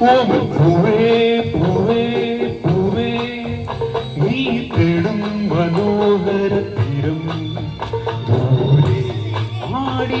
ഓമൽ പൂവേ പൂവേ പൂവേ. നീ തേടും മനോഹര തീരം. ആടി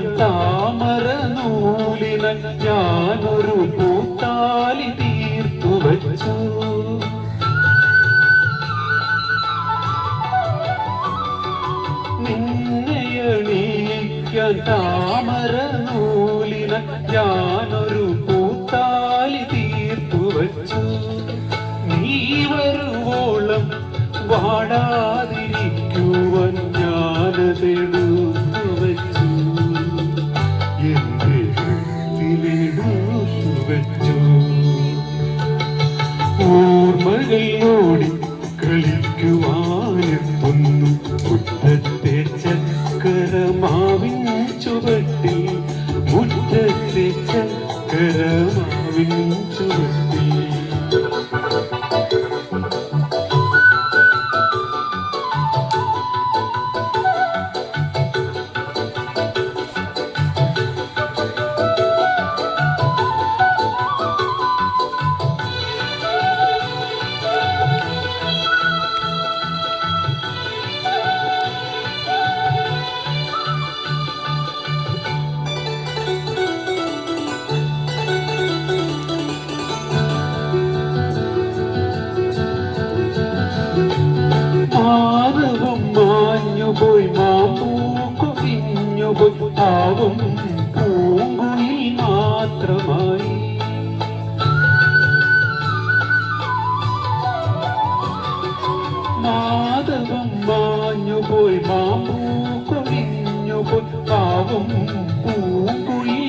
താമര നൂലിന ഞാനൊരു പൂത്താലി തീർത്തു വച്ചു. നിന്നെയണീക്ക താമര നൂലിന ഞാനൊരു പൂത്താലി തീർത്തു വച്ചു. നീ വരുവോളം വാടാതിരിക്കുവാൻ ഓർമ്മകളോടി പോയി മാപ്പൂക്കു പിഞ്ഞു പോയി ആവും പൂങ്കുയിൽ മാത്രമായി. മാധവം മാഞ്ഞു പോയി മാപ്പൂക്കു പിഞ്ഞു പോയി ആവും പൂങ്കുയിൽ